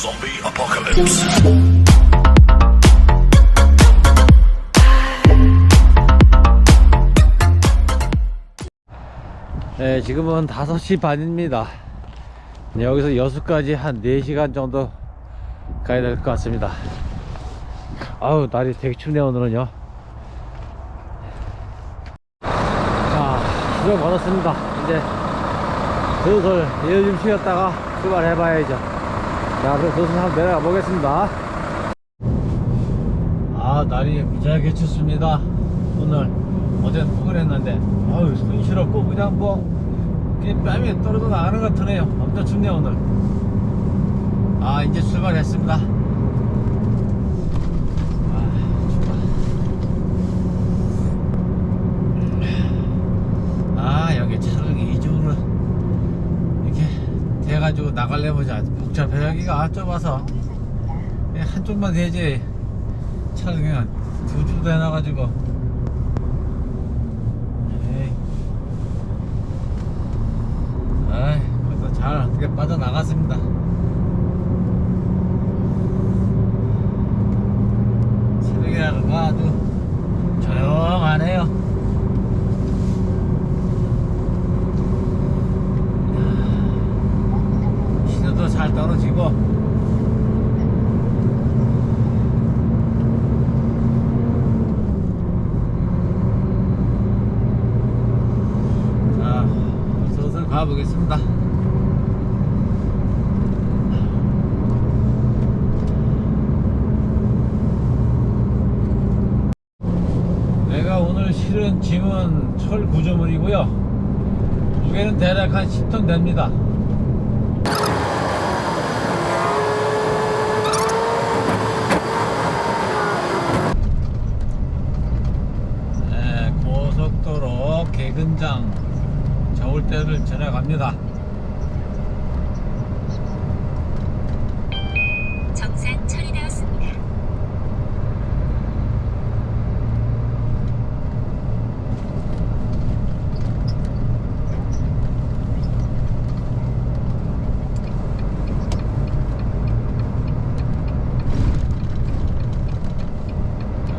Zombie apocalypse. 네, 지금은 5시 반입니다. 네, 여기서 여수까지 한 4시간 정도 가야 될 것 같습니다. 아우, 날이 되게 춥네요, 오늘은요. 자, 수고 많았습니다. 이제 슬슬 일 좀 쉬었다가 출발해봐야죠. 자, 그럼 슬슬 한번 내려가 보겠습니다. 아, 날이 무지하게 춥습니다. 오늘. 어제는 포근했는데, 아유, 시렵고, 그냥 뭐, 그냥 뺨이 떨어져 나가는 것 같으네요. 엄청 춥네요, 오늘. 아, 이제 출발했습니다. 아, 춥다. 아, 여기 차량이 이쪽으로 이렇게 돼가지고 나가려면 자 복잡해. 여기가 좁아서 그냥 한쪽만 되지. 차를 그냥 두 줄도 해놔가지고. 에이. 그래도 잘 어떻게 빠져나갔습니다. 새벽이라는 거 아주 조용하네요. 신호도 잘 떨어지고. 자, 슬슬 가보겠습니다. 내가 오늘 실은 짐은 철 구조물이고요. 무게는 대략 한 10톤 됩니다. 네, 고속도로 개근장 저울대를 지나갑니다. 정상 처리되었습니다.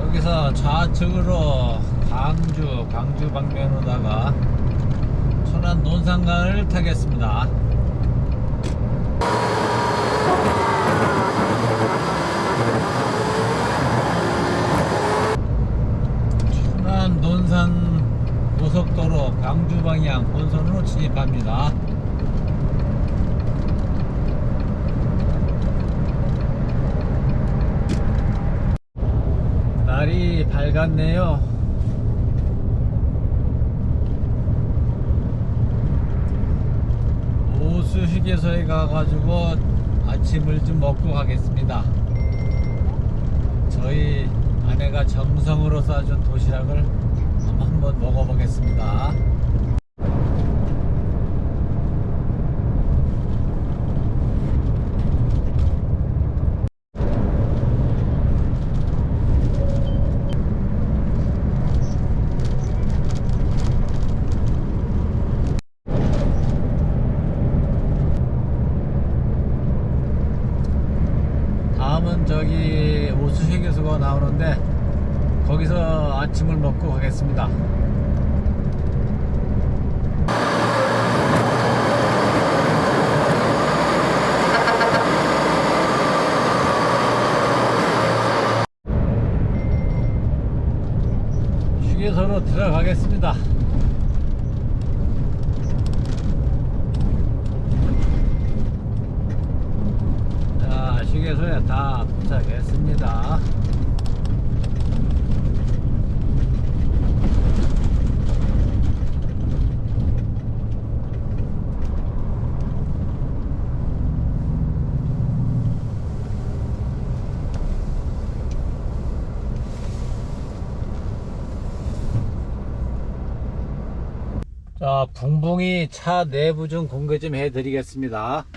여기 서 좌측으로 광주, 광주 방면으로다가 천안 논산강을 타겠습니다. 천안 논산 고속도로 광주 방향 본선으로 진입합니다. 날이 밝았네요. 오수 휴게소에 가가지고 아침을 좀 먹고 가겠습니다. 저희 아내가 정성으로 싸준 도시락을 한번 먹어보겠습니다. 다음은 저기 오수 휴게소가 나오는데 거기서 가겠습니다. 휴게소로 들어가겠습니다. 자, 휴게소에 다 도착했습니다. 자, 붕붕이 차 내부 좀 공개 좀 해드리겠습니다.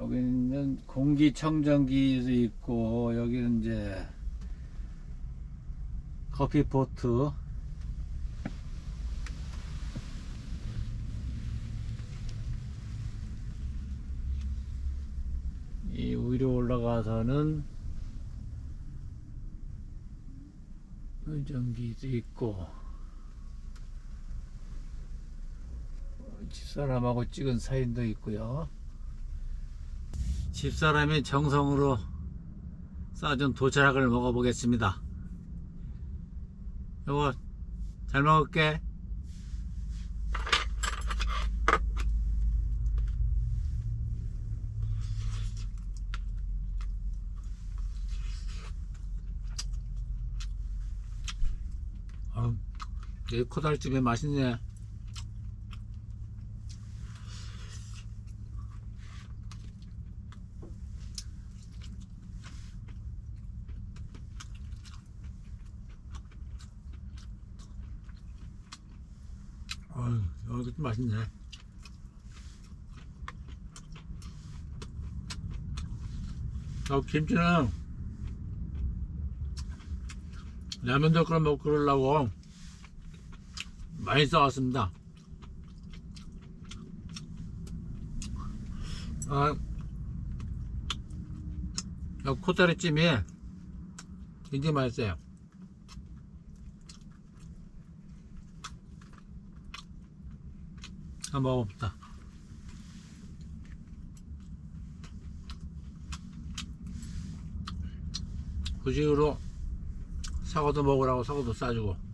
여기는 공기청정기도 있고, 여기는 이제 커피포트. 이 위로 올라가서는 의전기도 있고 집사람하고 찍은 사진도 있고요. 집사람이 정성으로 싸준 도시락을 먹어보겠습니다. 여보, 잘 먹을게. 아, 내 코다리집에 맛있네. 아, 여기도 맛있네. 어, 김치는 라면도 끓여 먹고 그러려고 많이 싸왔습니다. 아, 이 코다리찜이 굉장히 맛있어요. 한번 먹어봅시다. 후식으로 사과도 먹으라고 사과도 싸주고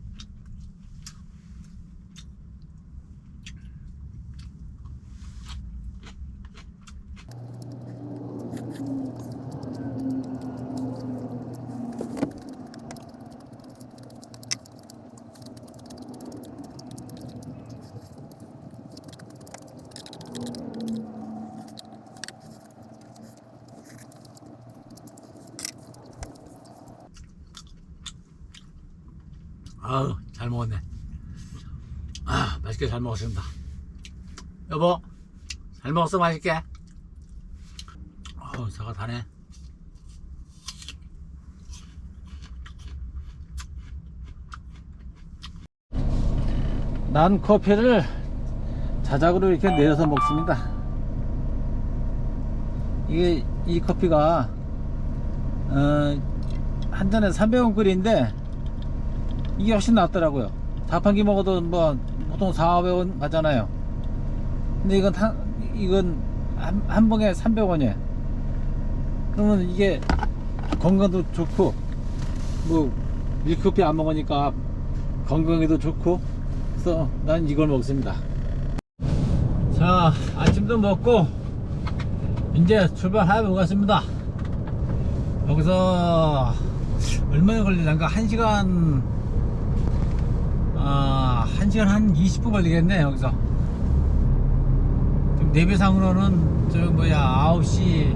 아우 잘 먹었네 아 맛있게 잘 먹었습니다. 여보 잘 먹었어? 맛있게? 어우 사과 다네. 난 커피를 자작으로 이렇게 내려서 먹습니다. 이게 이 커피가 어, 한 잔에 300원 끓인데 이게 훨씬 낫더라고요. 자판기 먹어도 뭐 보통 4, 500원 가잖아요. 근데 이건 한, 이건 한, 한 봉에 300원이에요. 그러면 이게 건강도 좋고 뭐 밀크커피 안 먹으니까 건강에도 좋고 그래서 난 이걸 먹습니다. 자 아침도 먹고 이제 출발해 보겠습니다. 여기서 얼마나 걸리는가? 1시간 아, 1시간 한 20분 걸리겠네, 여기서. 지금 내비상으로는, 저, 뭐야, 9시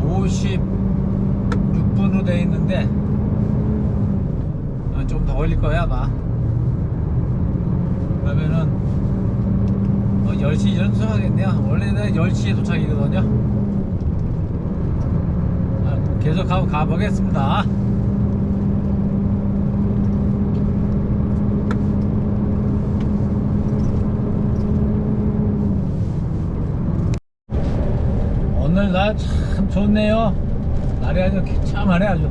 56분으로 돼 있는데, 어, 좀더 걸릴 거야, 아마. 그러면은, 뭐 10시 전 도착하겠네요. 원래는 10시에 도착이거든요. 아, 계속 가, 가보겠습니다. 참 좋네요. 날이 아주 기참하네 아주.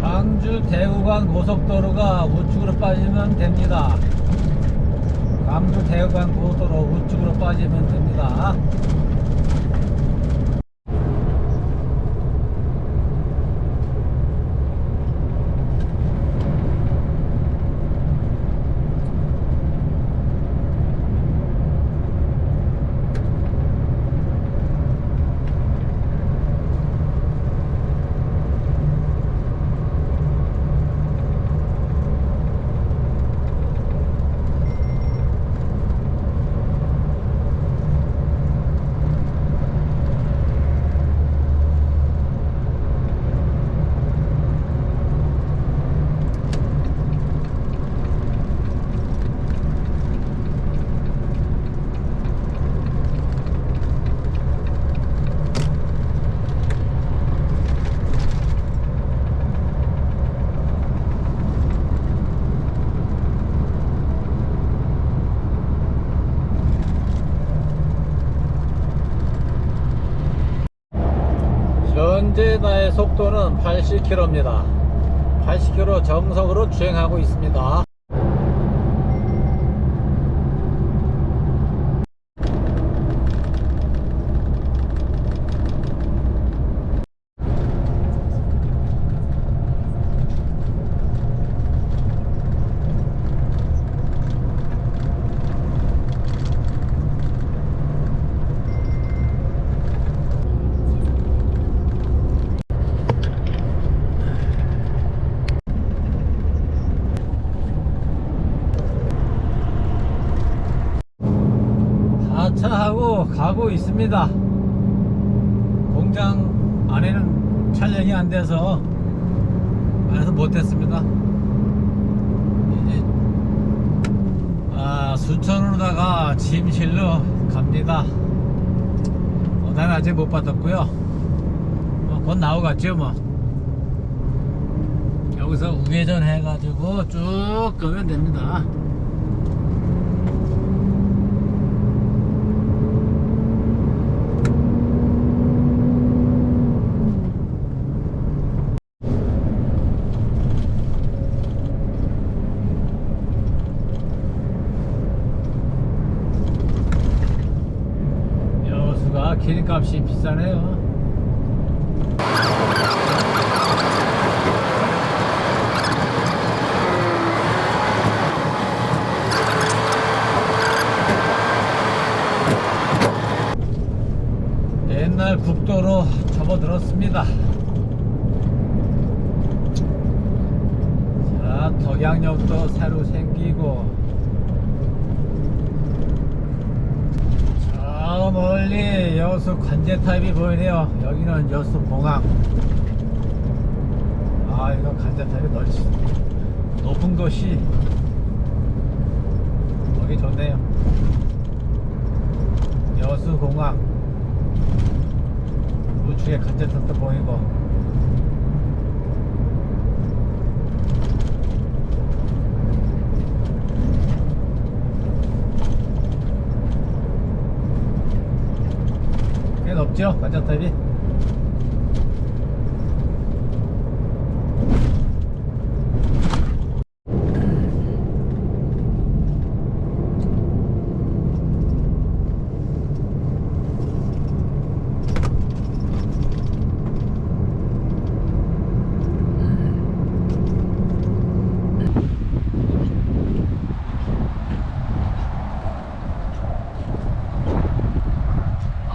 광주 대구간 고속도로가 우측으로 빠지면 됩니다. 광주 대구간 고속도로 우측으로 빠지면 됩니다. 현재 나의 속도는 80km입니다. 80km 정석으로 주행하고 있습니다. 가고 있습니다. 공장 안에는 촬영이 안 돼서 안에서 못했습니다. 이제 아, 순천으로다가 짐실로 갑니다. 오늘 아직 못 받았고요. 뭐, 곧 나오겠죠 뭐. 여기서 우회전 해가지고 쭉 가면 됩니다. 여수가 기름값이 비싸네요. 옛날 국도로 접어들었습니다. 자, 덕양역도 새로 생기고 저 멀리 여수 관제탑이 보이네요. 여기는 여수 공항. 아, 이거 관제탑이 넓지. 높은 곳이 보기 좋네요. 여수 공항. 우측에 관제탑도 보이고. 높죠?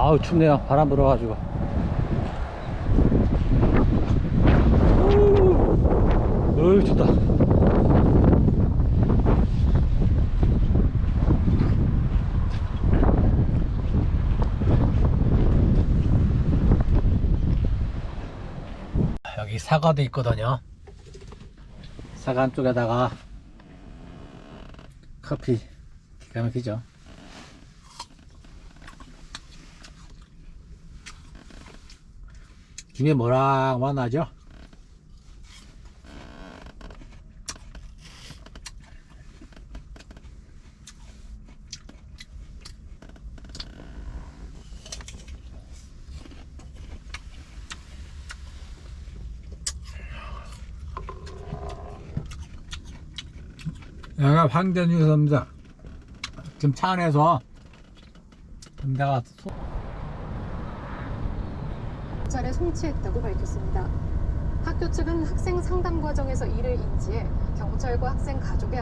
아우 춥네요. 바람 불어가지고. 어우 춥다. 여기 사과도 있거든요. 사과 안쪽에다가 커피 기가 막히죠 김에 뭐랑 만 나죠? 여기가 황전 유서입니다. 지금 차 안에서 내가 소... 차례 송치했다고 밝혔습니다. 학교 측은 학생 상담 과정에서 이를 인지해 경찰과 학생 가족에